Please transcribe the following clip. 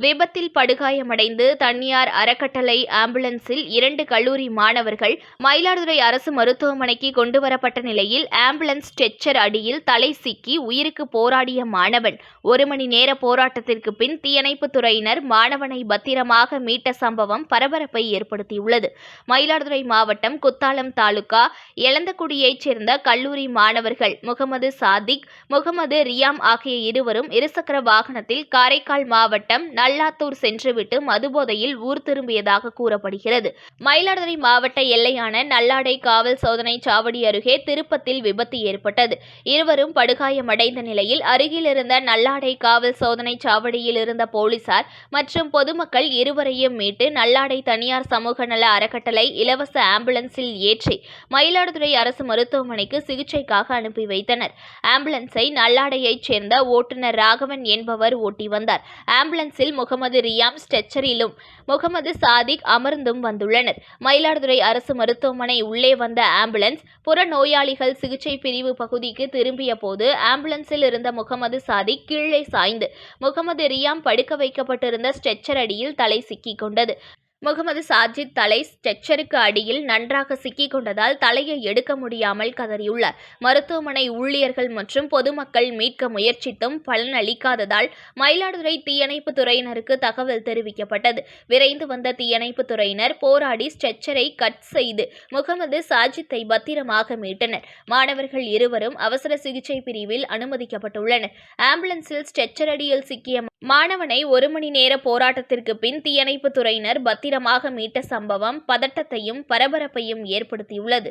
விபத்தில் படுகாயமடைந்து தனியார் அறக்கட்டளை ஆம்புலன்ஸில் இரண்டு கல்லூரி மாணவர்கள் மயிலாடுதுறை அரசு மருத்துவமனைக்கு கொண்டுவரப்பட்ட நிலையில் ஆம்புலன்ஸ் ஸ்ட்ரெச்சர் அடியில் தலை சிக்கி உயிருக்கு போராடிய மாணவன். ஒரு மணி நேர போராட்டத்திற்கு பின் தீயணைப்புத் துறையினர் மாணவனை பத்திரமாக மீட்ட சம்பவம் பரபரப்பை ஏற்படுத்தியுள்ளது. மயிலாடுதுறை மாவட்டம் குத்தாலம் தாலுகா எலந்தக்குடியைச் சேர்ந்த கல்லூரி மாணவர்கள் முகமது சாதிக் முகமது ரியாம் ஆகிய இருவரும் இருசக்கர வாகனத்தில் காரைக்கால் மாவட்டம் பல்லாத்தூர் சென்றுவிட்டு மதுபோதையில் ஊர் திரும்பியதாக கூறப்படுகிறது. மயிலாடுதுறை மாவட்ட எல்லையான நல்லாடை காவல் சோதனை சாவடி அருகே திருப்பத்தில் விபத்து ஏற்பட்டது. இருவரும் படுகாயமடைந்த நிலையில் அருகில் இருந்த நல்லாடை காவல் சோதனை சாவடியில் இருந்த போலீசார் மற்றும் பொதுமக்கள் இருவரையும் மீட்டு நல்லாடை தனியார் சமூக நல அறக்கட்டளை இலவச ஆம்புலன்ஸில் ஏற்றி மயிலாடுதுறை அரசு மருத்துவமனைக்கு சிகிச்சைக்காக அனுப்பி வைத்தனர். ஆம்புலன்ஸை நல்லாடையைச் சேர்ந்த ஓட்டுநர் ராகவன் என்பவர் ஓட்டி வந்தார். ஆம்புலன்ஸில் முகமது ரியாம் ஸ்ட்ரெச்சரிலும் முகமது சாதிக் அமர்ந்தும் வந்துள்ளனர். மயிலாடுதுறை அரசு மருத்துவமனை உள்ளே வந்த ஆம்புலன்ஸ் புற நோயாளிகள் சிகிச்சை பிரிவு பகுதிக்கு திரும்பிய போது ஆம்புலன்ஸில் இருந்த முகமது சாதிக் கீழே சாய்ந்து முகமது ரியாம் படுக்க வைக்கப்பட்டிருந்த ஸ்ட்ரெச்சர் அடியில் தலை சிக்கிக் கொண்டது. முகமது சாஜித் தலை ஸ்ட்ரெச்சருக்கு அடியில் நன்றாக சிக்கிக் கொண்டதால் தலையை எடுக்க முடியாமல் கதறியுள்ளார் மருத்துவமனை ஊழியர்கள் மற்றும் பொதுமக்கள் மீட்க முயற்சித்தும் பலனளிக்காததால் மயிலாடுதுறை தீயணைப்பு துறையினருக்கு தகவல் தெரிவிக்கப்பட்டது. விரைந்து வந்த தீயணைப்பு துறையினர் போராடி ஸ்ட்ரெச்சரை கட் செய்து முகமது சாஜித்தை பத்திரமாக மீட்டனர். மாணவர்கள் இருவரும் அவசர சிகிச்சை பிரிவில் அனுமதிக்கப்பட்டுள்ளனர். ஆம்புலன்ஸில் ஸ்ட்ரெச்சர் அடியில் சிக்கிய மாணவனை ஒரு மணி நேர போராட்டத்திற்கு பின் தீயணைப்பு துறையினர் பத்திரமாக மீட்ட சம்பவம் பதட்டத்தையும் பரபரப்பையும் ஏற்படுத்தியுள்ளது.